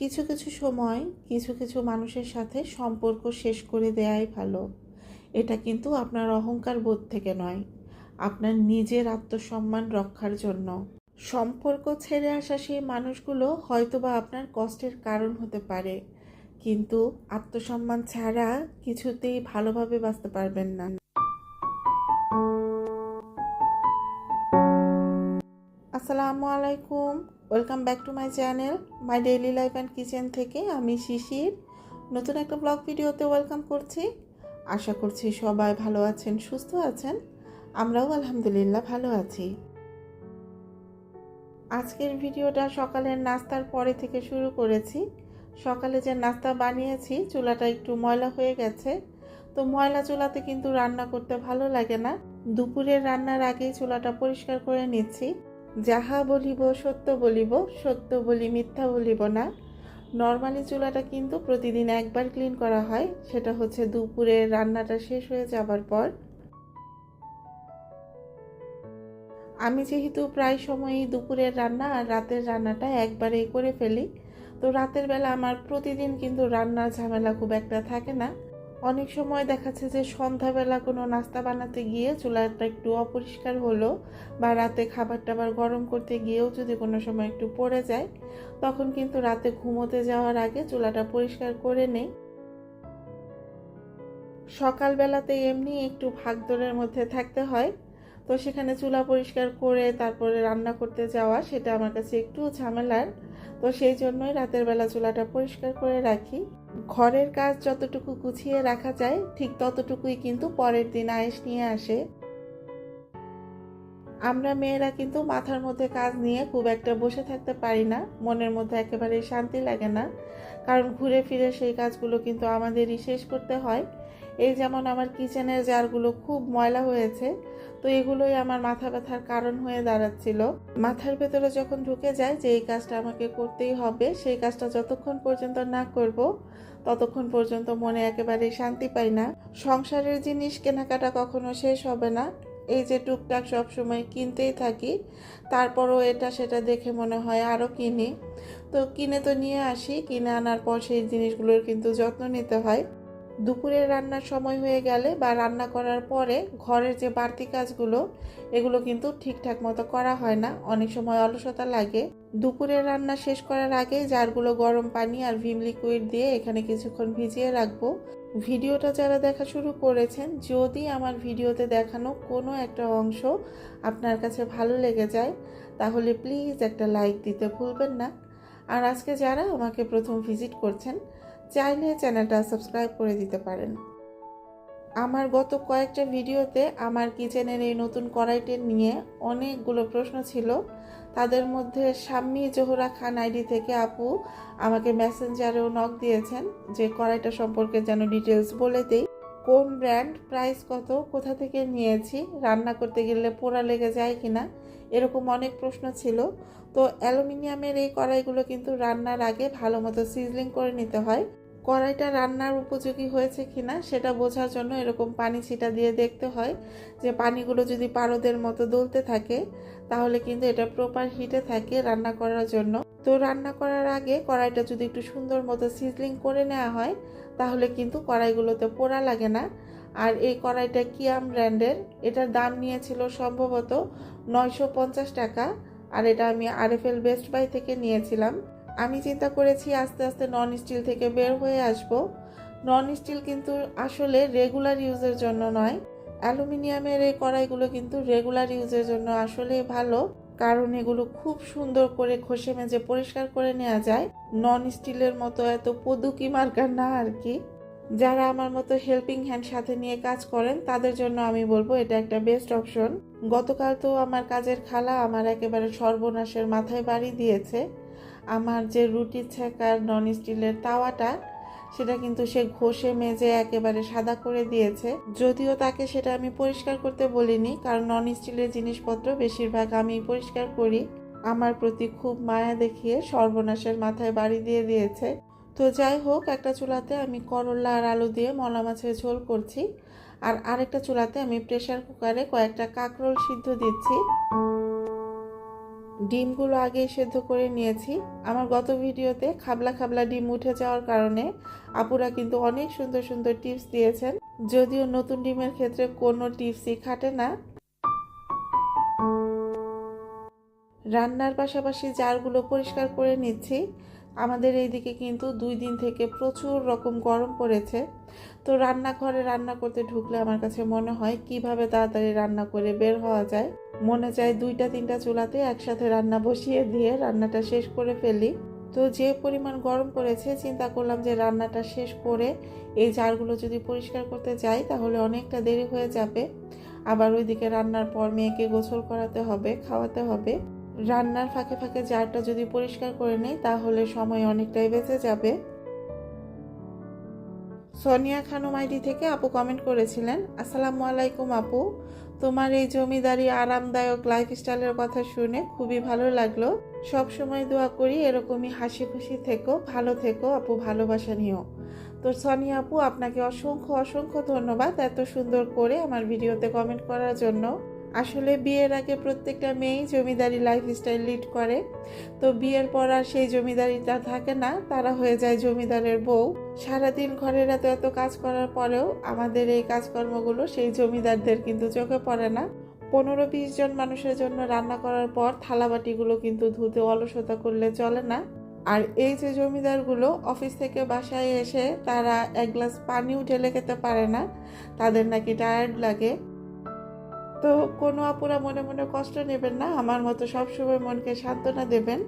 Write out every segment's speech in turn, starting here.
কিছু কিছু সময় কিছু কিছু মানুষের সাথে সম্পর্ক শেষ করে দেয়াই ভালো। এটা কিন্তু আপনার অহংকার বোধ থেকে নয়, আপনার নিজের আত্মসম্মান রক্ষার জন্য। সম্পর্ক ছেড়ে আসা সেই মানুষগুলো হয়তোবা আপনার কষ্টের কারণ হতে পারে, কিন্তু আত্মসম্মান ছাড়া কিছুতেই ভালোভাবে বাঁচতে পারবেন না। আসসালামু আলাইকুম। Welcome back to my channel my daily life and kitchen থেকে আমি শিশির। নতুন একটা ব্লগ ভিডিওতে ওয়েলকাম করছি। আশা করছি সবাই ভালো আছেন, সুস্থ আছেন। আমরাও আলহামদুলিল্লাহ ভালো আছি। আজকের ভিডিওটা সকালের নাস্তার পরে থেকে শুরু করেছি। সকালে যে নাস্তা বানিয়েছি, চুলাটা একটু ময়লা হয়ে গেছে। তো ময়লা চুলাতে কিন্তু রান্না করতে ভালো লাগে না। দুপুরের রান্নার আগেই চুলাটা পরিষ্কার করে নিচ্ছি। যাহা বলিব, সত্য বলিব, সত্য বলি, মিথ্যা বলিব না। নর্মালি চুলাটা কিন্তু প্রতিদিন একবার ক্লিন করা হয়। সেটা হচ্ছে দুপুরের রান্নাটা শেষ হয়ে যাবার পর। আমি যেহেতু প্রায় সময়ই দুপুরের রান্না আর রাতের রান্নাটা একবারেই করে ফেলি, তো রাতের বেলা আমার প্রতিদিন কিন্তু রান্নার ঝামেলা খুব একটা থাকে না। অনেক সময় দেখাচ্ছে যে সন্ধ্যাবেলা কোনো নাস্তা বানাতে গিয়ে চুলাটা একটু অপরিষ্কার হলো বা রাতে খাবার টাবার গরম করতে গিয়েও যদি কোনো সময় একটু পড়ে যায়, তখন কিন্তু রাতে ঘুমোতে যাওয়ার আগে চুলাটা পরিষ্কার করে নেই। সকালবেলাতে এমনি একটু ভাগদৌড়ের মধ্যে থাকতে হয়। তো সেখানে চুলা পরিষ্কার করে তারপরে রান্না করতে যাওয়া, সেটা আমার কাছে একটু ঝামেলার। তো সেই জন্যই রাতের বেলা চুলাটা পরিষ্কার করে রাখি। ঘরের কাজ যতটুকু গুছিয়ে রাখা যায়, ঠিক ততটুকুই কিন্তু পরের দিন আয়েস নিয়ে আসে। আমরা মেয়েরা কিন্তু মাথার মধ্যে কাজ নিয়ে খুব একটা বসে থাকতে পারি না, মনের মধ্যে একেবারে শান্তি লাগে না। কারণ ঘুরে ফিরে সেই কাজগুলো কিন্তু আমাদেরই শেষ করতে হয়। এই যেমন আমার কিচেনের জারগুলো খুব ময়লা হয়েছে তো এগুলোই আমার মাথা ব্যথার কারণ হয়ে দাঁড়াচ্ছিল। মাথার ভেতরে যখন ঢুকে যায় যে এই কাজটা আমাকে করতেই হবে, সেই কাজটা যতক্ষণ পর্যন্ত না করব, ততক্ষণ পর্যন্ত মনে একেবারে শান্তি পাই না। সংসারের জিনিস কেনাকাটা কখনো শেষ হবে না। এই যে টুকটাক সব সময় কিনতেই থাকি, তারপরও এটা সেটা দেখে মনে হয় আরও কিনি। তো কিনে তো নিয়ে আসি, কিনে আনার পর সেই জিনিসগুলোর কিন্তু যত্ন নিতে হয়। দুপুরের রান্নার সময় হয়ে গেলে বা রান্না করার পরে ঘরের যে বাড়তি কাজগুলো, এগুলো কিন্তু ঠিকঠাক মতো করা হয় না। অনেক সময় অলসতা লাগে। দুপুরের রান্না শেষ করার আগে জারগুলো গরম পানি আর ভিম লিকুইড দিয়ে এখানে কিছুক্ষণ ভিজিয়ে রাখব। ভিডিওটা যারা দেখা শুরু করেছেন, যদি আমার ভিডিওতে দেখানো কোনো একটা অংশ আপনার কাছে ভালো লেগে যায়, তাহলে প্লিজ একটা লাইক দিতে ভুলবেন না। আর আজকে যারা আমাকে প্রথম ভিজিট করছেন চাইলে চ্যানেলটা সাবস্ক্রাইব করে দিতে পারেন। আমার গত কয়েকটা ভিডিওতে আমার কিচেনের এই নতুন কড়াইটি নিয়ে অনেকগুলো প্রশ্ন ছিল। তাদের মধ্যে শাম্মী জোহরা খান আইডি থেকে আপু আমাকে মেসেঞ্জারেও নক দিয়েছেন যে কড়াইটা সম্পর্কে যেন ডিটেলস বলে দেই। কোন ব্র্যান্ড, প্রাইস কত, কোথা থেকে নিয়েছি, রান্না করতে গেলে পোড়া লেগে যায় কিনা, এরকম অনেক প্রশ্ন ছিল। তো অ্যালুমিনিয়ামের এই কড়াইগুলো কিন্তু রান্নার আগে ভালো মতো সিজলিং করে নিতে হয়। কড়াইটা রান্নার উপযোগী হয়েছে কিনা সেটা বোঝার জন্য এরকম পানি ছিটা দিয়ে দেখতে হয় যে পানিগুলো যদি পারদের মতো দলতে থাকে, তাহলে কিন্তু এটা প্রপার হিটে থাকে রান্না করার জন্য। তো রান্না করার আগে কড়াইটা যদি একটু সুন্দর মতো সিজলিং করে নেওয়া হয়, তাহলে কিন্তু কড়াইগুলোতে পোড়া লাগে না। আর এই কড়াইটা কিয়াম ব্র্যান্ডের, এটার দাম নিয়েছিল সম্ভবত নয়শো পঞ্চাশ টাকা, আর এটা আমি আরএফএল বেস্ট বাই থেকে নিয়েছিলাম। আমি চিন্তা করেছি আস্তে আস্তে নন স্টিল থেকে বের হয়ে আসব। নন স্টিল কিন্তু আসলে রেগুলার ইউজের জন্য নয়। অ্যালুমিনিয়ামের এই কড়াইগুলো কিন্তু রেগুলার ইউজের জন্য আসলেই ভালো, কারণ এগুলো খুব সুন্দর করে ঘষে মেজে পরিষ্কার করে নেওয়া যায়। নন স্টিলের মতো এত পদুকি মার্কার না আর কি। যারা আমার মতো হেল্পিং হ্যান্ড সাথে নিয়ে কাজ করেন, তাদের জন্য আমি বলব এটা একটা বেস্ট অপশন গতকাল তো আমার কাজের খালা আমার একেবারে সর্বনাশের মাথায় বাড়ি দিয়েছে। আমার যে রুটি ছেঁকার নন স্টিলের তাওয়াটা, সেটা কিন্তু সে ঘষে মেজে একেবারে সাদা করে দিয়েছে। যদিও তাকে সেটা আমি পরিষ্কার করতে বলিনি, কারণ নন স্টিলের জিনিসপত্র বেশিরভাগ আমি পরিষ্কার করি। আমার প্রতি খুব মায়া দেখিয়ে সর্বনাশের মাথায় বাড়ি দিয়ে দিয়েছে। তো যাই হোক, একটা চুলাতে আমি করলা আর আলু দিয়ে মলা মাছের ঝোল করছি। আর আরেকটা চুলাতে আমি প্রেসার কুকারে কয়েকটা কাঁকরোল সিদ্ধ দিচ্ছি। ডিমগুলো আগেই সেদ্ধ করে নিয়েছি। আমার গত ভিডিওতে খাবলা খাবলা ডিম উঠে যাওয়ার কারণে আপুরা কিন্তু অনেক সুন্দর সুন্দর টিপস দিয়েছেন। যদিও নতুন ডিমের ক্ষেত্রে কোনো টিপসই খাটে না। রান্নার পাশাপাশি জারগুলো পরিষ্কার করে নিচ্ছি। আমাদের এইদিকে কিন্তু দুই দিন থেকে প্রচুর রকম গরম পড়েছে। তো রান্নাঘরে রান্না করতে ঢুকলে আমার কাছে মনে হয় কীভাবে তাড়াতাড়ি রান্না করে বের হওয়া যায়। মনে চায় দুইটা, তিনটা চুলাতে একসাথে রান্না বসিয়ে দিয়ে রান্নাটা শেষ করে ফেলি। তো যে পরিমাণ গরম পড়েছে, চিন্তা করলাম যে রান্নাটা শেষ করে এই জারগুলো যদি পরিষ্কার করতে যাই, তাহলে অনেকটা দেরি হয়ে যাবে। আবার ওইদিকে রান্নার পর মেয়েকে গোসল করাতে হবে, খাওয়াতে হবে। রান্নার ফাঁকে ফাঁকে জারটা যদি পরিষ্কার করে নেই, তাহলে সময় অনেকটাই বেঁচে যাবে। সোনিয়া খানুম আইডি থেকে আপু কমেন্ট করেছিলেন, আসসালামু আলাইকুম আপু। তোমার এই জমিদারি আরামদায়ক লাইফস্টাইলের কথা শুনে খুবই ভালো লাগল। সব সময় দোয়া করি এরকমই হাসি খুশি থেকো, ভালো থেকো আপু, ভালোবাসা নিও। তো সোনিয়া আপু, আপনাকে অসংখ্য অসংখ্য ধন্যবাদ এত সুন্দর করে আমার ভিডিওতে কমেন্ট করার জন্য। আসলে বিয়ের আগে প্রত্যেকটা মেয়েই জমিদারি লাইফস্টাইল লিড করে। তো বিয়ের পর আর সেই জমিদারিটা থাকে না, তারা হয়ে যায় জমিদারের বউ। সারাদিন ঘরের এত এত কাজ করার পরেও আমাদের এই কাজকর্মগুলো সেই জমিদারদের কিন্তু চোখে পড়ে না। পনেরো বিশ জন মানুষের জন্য রান্না করার পর থালাবাটিগুলো কিন্তু ধুতে অলসতা করলে চলে না। আর এই যে জমিদারগুলো অফিস থেকে বাসায় এসে তারা এক গ্লাস পানিও ঢেলে খেতে পারে না, তাদের নাকি টায়ার্ড লাগে। তো কোনো আপুরা মনে মনে কষ্ট নেবেন না। আমার মতো সবসময় মনকে সান্ত্বনা দেবেন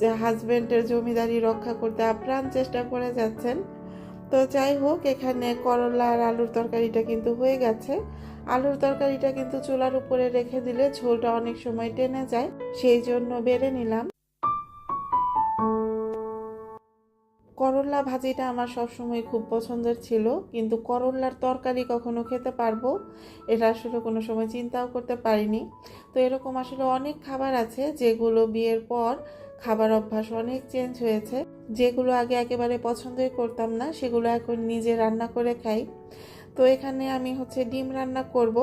যে হাজব্যান্ডের জমিদারি রক্ষা করতে আপ্রাণ চেষ্টা করে যাচ্ছেন। তো যাই হোক, এখানে করলা আর আলুর তরকারিটা কিন্তু হয়ে গেছে। আলুর তরকারিটা কিন্তু চুলার উপরে রেখে দিলে ঝোলটা অনেক সময় টেনে যায়, সেই জন্য বেড়ে নিলাম। করল্লা ভাজিটা আমার সবসময় খুব পছন্দের ছিল, কিন্তু করল্লার তরকারি কখনো খেতে পারব, এটা আসলে কোনো সময় চিন্তাও করতে পারিনি। তো এরকম আসলে অনেক খাবার আছে যেগুলো বিয়ের পর খাবার অভ্যাস অনেক চেঞ্জ হয়েছে, যেগুলো আগে একেবারে পছন্দই করতাম না, সেগুলো এখন নিজে রান্না করে খাই। তো এখানে আমি হচ্ছে ডিম রান্না করব,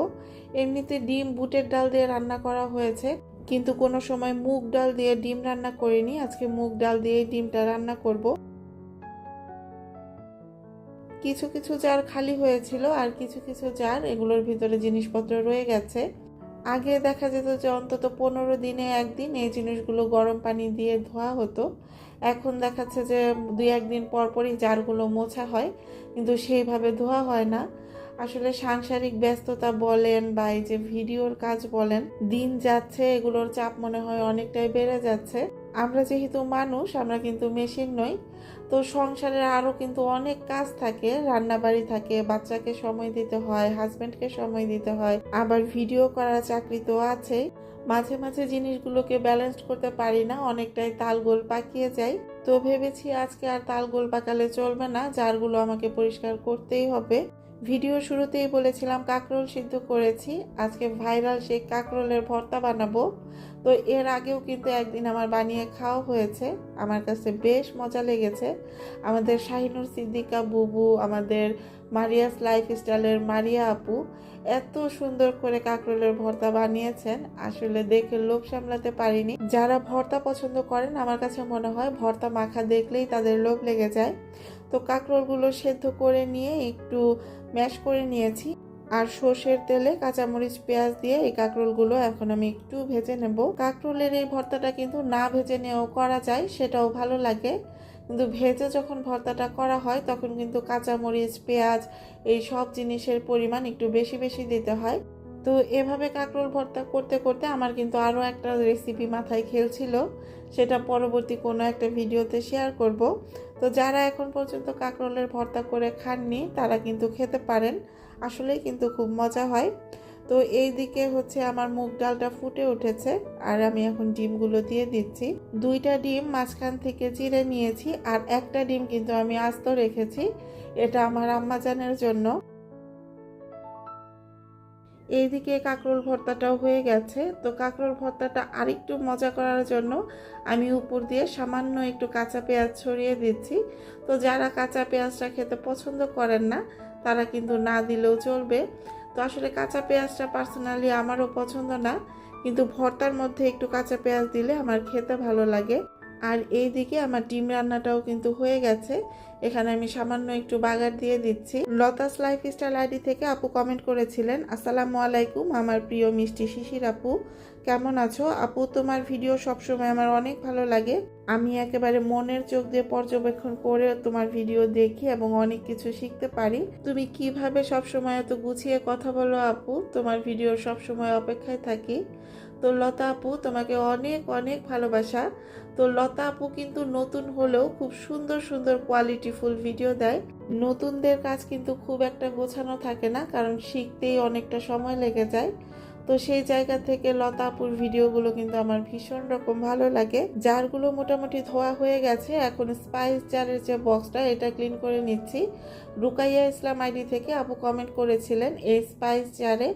এমনিতে ডিম বুটের ডাল দিয়ে রান্না করা হয়েছে, কিন্তু কোনো সময় মুগ ডাল দিয়ে ডিম রান্না করিনি, আজকে মুগ ডাল দিয়ে ডিমটা রান্না করব। কিছু কিছু জার খালি হয়েছিল আর কিছু কিছু জার এগুলোর ভিতরে জিনিসপত্র রয়ে গেছে। আগে দেখা যেত যে অন্তত পনেরো দিনে একদিন এই জিনিসগুলো গরম পানি দিয়ে ধোয়া হতো। এখন দেখাচ্ছে যে দুই একদিন পর পরই জারগুলো মোছা হয়, কিন্তু সেইভাবে ধোয়া হয় না। আসলে সাংসারিক ব্যস্ততা বলেন বা এই যে ভিডিওর কাজ বলেন, দিন যাচ্ছে, এগুলোর চাপ মনে হয় অনেকটাই বেড়ে যাচ্ছে। আমরা যেহেতু মানুষ, আমরা কিন্তু মেশিন নই তো সংসারের আরও কিন্তু অনেক কাজ থাকে, রান্নাবাড়ি থাকে, বাচ্চাকে সময় দিতে হয় হাজব্যান্ডকে সময় দিতে হয়, আবার ভিডিও করার চাকরি তো আছে। মাঝে মাঝে জিনিসগুলোকে ব্যালেন্স করতে পারি না, অনেকটাই তালগোল পাকিয়ে যাই। তো ভেবেছি আজকে আর তালগোল পাকালে চলবে না, জারগুলো আমাকে পরিষ্কার করতেই হবে। ভিডিও শুরুতেই বলেছিলাম, কাকরোল সিদ্ধ করেছি। আজকে ভাইরাল সেই কাকরোলের ভর্তা বানাবো। তো এর আগেও কিন্তু একদিন আমার বানিয়ে খাওয়া হয়েছে। আমার কাছে বেশ মজা লেগেছে। আমাদের শাহিনুর সিদ্দিকা বুবু, আমাদের মারিয়াস লাইফস্টাইলের মারিয়া আপু এত সুন্দর করে কাকরোলের ভর্তা বানিয়েছেন। আসলে দেখে লোভ সামলাতে পারিনি। যারা ভর্তা পছন্দ করেন, আমার কাছে মনে হয় ভর্তা মাখা দেখলেই তাদের লোভ লেগে যায়। তো কাকরোলগুলো সেদ্ধ করে নিয়ে একটু ম্যাশ করে নিয়েছি। আর সর্ষের তেলে কাঁচামরিচ, পেঁয়াজ দিয়ে এই কাঁকরোলগুলো এখন আমি একটু ভেজে নেব। কাঁকরোলের এই ভর্তাটা কিন্তু না ভেজে নিয়েও করা যায়, সেটাও ভালো লাগে। কিন্তু ভেজে যখন ভর্তাটা করা হয়, তখন কিন্তু কাঁচামরিচ, পেঁয়াজ এই সব জিনিসের পরিমাণ একটু বেশি বেশি দিতে হয়। তো এভাবে কাঁকরোল ভর্তা করতে করতে আমার কিন্তু আরও একটা রেসিপি মাথায় খেলছিল, সেটা পরবর্তী কোনো একটা ভিডিওতে শেয়ার করব। তো যারা এখন পর্যন্ত কাঁকরোলের ভর্তা করে খাননি, তারা কিন্তু খেতে পারেন। আসলেই কিন্তু খুব মজা হয়। তো এই দিকে হচ্ছে আমার মুগ ডালটা ফুটে উঠেছে, আর আমি এখন ডিমগুলো দিয়ে দিচ্ছি। দুইটা ডিম মাঝখান থেকে চিড়ে নিয়েছি, আর একটা ডিম কিন্তু আমি আস্ত রেখেছি, এটা আমার আম্মাজানের জন্য। এইদিকে কাঁকরোল ভর্তাটাও হয়ে গেছে। তো কাঁকরোল ভর্তাটা আরেকটু মজা করার জন্য আমি উপর দিয়ে সামান্য একটু কাঁচা পেঁয়াজ ছড়িয়ে দিচ্ছি। তো যারা কাঁচা পেঁয়াজটা খেতে পছন্দ করেন না, তারা কিন্তু না দিলেও চলবে। তো আসলে কাঁচা পেঁয়াজটা পার্সোনালি আমারও পছন্দ না, কিন্তু ভর্তার মধ্যে একটু কাঁচা পেঁয়াজ দিলে আমার খেতে ভালো লাগে। আর এই দিকে আমার ডিম রান্নাটাও কিন্তু হয়ে গেছে। এখানে আমি সামান্য একটু বাগার দিয়ে দিচ্ছি। লতাস লাইফ স্টাইল আইডি থেকে আপু কমেন্ট করেছিলেন, আসসালামু আলাইকুম আমার প্রিয় মিষ্টি শিশির আপু, কেমন আছো? আপু, তোমার ভিডিও সবসময় আমার অনেক ভালো লাগে। আমি একেবারে মনের চোখ দিয়ে পর্যবেক্ষণ করে তোমার ভিডিও দেখি এবং অনেক কিছু শিখতে পারি। তুমি কীভাবে সবসময় এত গুছিয়ে কথা বলো আপু? তোমার ভিডিও সবসময় অপেক্ষায় থাকি। তো লতা আপু, তোমাকে অনেক অনেক ভালোবাসা। তো লতা আপু কিন্তু নতুন হলেও খুব সুন্দর সুন্দর কোয়ালিটিফুল ভিডিও দেয়। নতুনদের কাজ কিন্তু খুব একটা গোছানো থাকে না, কারণ শিখতেই অনেকটা সময় লেগে যায়। তো সেই জায়গা থেকে লতা আপুর ভিডিওগুলো কিন্তু আমার ভীষণ রকম ভালো লাগে। জারগুলো মোটামুটি ধোয়া হয়ে গেছে, এখন স্পাইস জারের যে বক্সটা এটা ক্লিন করে নিচ্ছি। রুকাইয়া ইসলাম আইডি থেকে আপু কমেন্ট করেছিলেন, এই স্পাইস জারে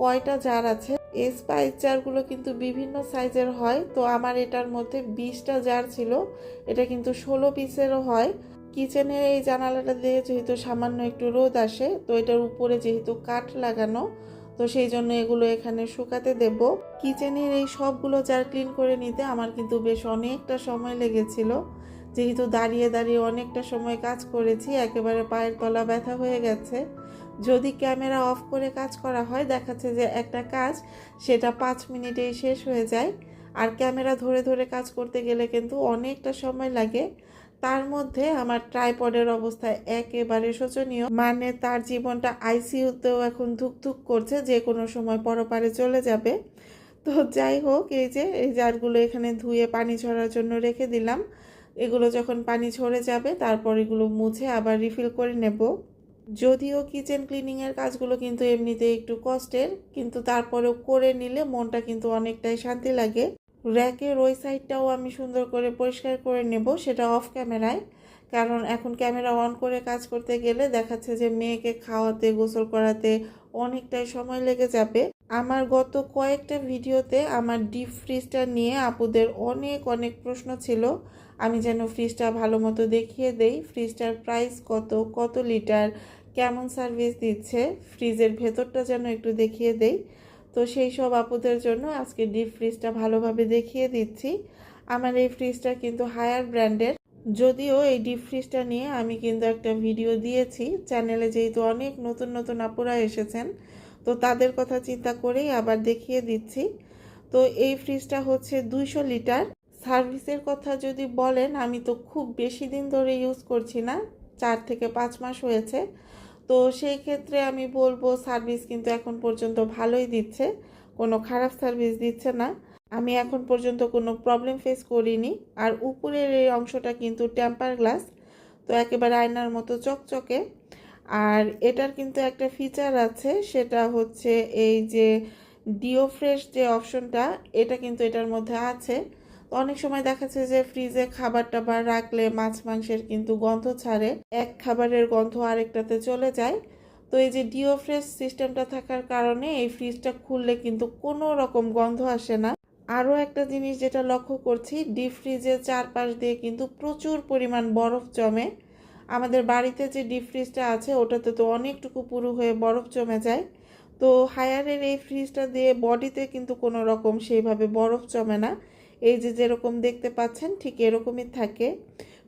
কয়টা জার আছে? এই স্পাইস জারগুলো কিন্তু বিভিন্ন সাইজের হয়। তো আমার এটার মধ্যে বিশটা জার ছিল। এটা কিন্তু ষোলো পিসেরও হয়। কিচেনের এই জানালাটা দিয়ে যেহেতু সামান্য একটু রোদ আসে, তো এটার উপরে যেহেতু কাঠ লাগানো, তো সেই জন্য এগুলো এখানে শুকাতে দেব। কিচেনের এই সবগুলো জার ক্লিন করে নিতে আমার কিন্তু বেশ অনেকটা সময় লেগেছিল। যেহেতু দাঁড়িয়ে দাঁড়িয়ে অনেকটা সময় কাজ করেছি, একেবারে পায়ের তলা ব্যথা হয়ে গেছে। যদি ক্যামেরা অফ করে কাজ করা হয়, দেখাচ্ছে যে একটা কাজ সেটা পাঁচ মিনিটেই শেষ হয়ে যায়। আর ক্যামেরা ধরে ধরে কাজ করতে গেলে কিন্তু অনেকটা সময় লাগে। তার মধ্যে আমার ট্রাইপডের অবস্থা একেবারে শোচনীয়। মানে তার জীবনটা আইসিইউতেও এখন ধুকধুক করছে, যে কোনো সময় পরপারে চলে যাবে। তো যাই হোক, এই যে এই জারগুলো এখানে ধুয়ে পানি ঝরার জন্য রেখে দিলাম। এগুলো যখন পানি ঝরে যাবে, তারপর এগুলো মুছে আবার রিফিল করে নেব। যদিও কিচেন ক্লিনিংয়ের কাজগুলো কিন্তু এমনিতে একটু কষ্টের, কিন্তু তারপরেও করে নিলে মনটা কিন্তু অনেকটাই শান্তি লাগে। র্যাকের ওই সাইডটাও আমি সুন্দর করে পরিষ্কার করে নেব, সেটা অফ ক্যামেরায় কারণ এখন ক্যামেরা অন করে কাজ করতে গেলে দেখাচ্ছে যে মেয়েকে খাওয়াতে, গোসল করাতে অনেকটাই সময় লেগে যাবে। আমার গত কয়েকটা ভিডিওতে আমার ডিপ ফ্রিজটা নিয়ে আপুদের অনেক অনেক প্রশ্ন ছিল। আমি যেন ফ্রিজটা ভালো মতো দেখিয়ে দেই। ফ্রিজটার প্রাইস কত কত লিটার কেমন সার্ভিস দিচ্ছে? ফ্রিজের ভেতরটা যেন একটু দেখিয়ে দেই। তো সেই সব আপুদের জন্য আজকে ডিপ ফ্রিজটা ভালোভাবে দেখিয়ে দিচ্ছি। আমার এই ফ্রিজটা কিন্তু হায়ার ব্র্যান্ডের যদিও এই ডিপ ফ্রিজটা নিয়ে আমি কিন্তু একটা ভিডিও দিয়েছি। চ্যানেলে যেহেতু অনেক নতুন নতুন আপুরা এসেছেন, তো তাদের কথা চিন্তা করেই আবার দেখিয়ে দিচ্ছি। তো এই ফ্রিজটা হচ্ছে দুইশো লিটার। সার্ভিসের কথা যদি বলেন, আমি তো খুব বেশি দিন ধরে ইউজ করছি না। চার থেকে পাঁচ মাস হয়েছে। তো সেই ক্ষেত্রে আমি বলব সার্ভিস কিন্তু এখন পর্যন্ত ভালোই দিচ্ছে। কোনো খারাপ সার্ভিস দিচ্ছে না। আমি এখন পর্যন্ত কোনো প্রবলেম ফেস করিনি। আর উপরের এই অংশটা কিন্তু টেম্পার গ্লাস তো একেবারে আয়নার মতো চকচকে। আর এটার কিন্তু একটা ফিচার আছে, সেটা হচ্ছে এই যে ডিও ফ্রেশ যে অপশনটা এটা কিন্তু এটার মধ্যে আছে। তো অনেক সময় দেখাচ্ছে যে ফ্রিজে খাবার টাবার রাখলে মাছ মাংসের কিন্তু গন্ধ ছাড়ে, এক খাবারের গন্ধ আরেকটাতে চলে যায়। তো এই যে ডিও ফ্রেশ সিস্টেমটা থাকার কারণে এই ফ্রিজটা খুললে কিন্তু কোনো রকম গন্ধ আসে না। আরও একটা জিনিস যেটা লক্ষ্য করছি ডিপ ফ্রিজের চারপাশ দিয়ে কিন্তু প্রচুর পরিমাণ বরফ জমে। আমাদের বাড়িতে যে ডিপ ফ্রিজটা আছে, ওটাতে তো অনেকটুকু পুরু হয়ে বরফ জমে যায়। তো হায়ারের এই ফ্রিজটা দিয়ে বডিতে কিন্তু কোনো রকম সেইভাবে বরফ জমে না। এই যে যেরকম দেখতে পাচ্ছেন, ঠিক এরকমই থাকে।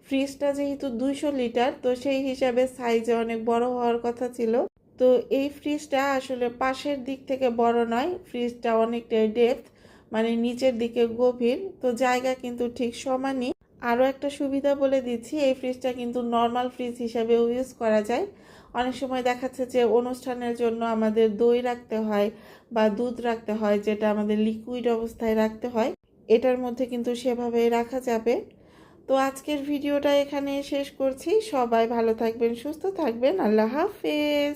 ফ্রিজটা যেহেতু দুইশো লিটার, তো সেই হিসাবে সাইজে অনেক বড় হওয়ার কথা ছিল। তো এই ফ্রিজটা আসলে পাশের দিক থেকে বড় নয়, ফ্রিজটা অনেকটাই ডেপথ মানে নিচের দিকে গভীর। তো জায়গা কিন্তু ঠিক সমানই। আরও একটা সুবিধা বলে দিচ্ছি, এই ফ্রিজটা কিন্তু নর্মাল ফ্রিজ হিসাবেও ইউজ করা যায়। অনেক সময় দেখাচ্ছে যে অনুষ্ঠানের জন্য আমাদের দই রাখতে হয় বা দুধ রাখতে হয়, যেটা আমাদের লিকুইড অবস্থায় রাখতে হয়। এটার মধ্যে কিন্তু সেভাবে রাখা যাবে। তো আজকের ভিডিওটা এখানে শেষ করছি। সবাই ভালো থাকবেন, সুস্থ থাকবেন। আল্লাহ হাফেজ।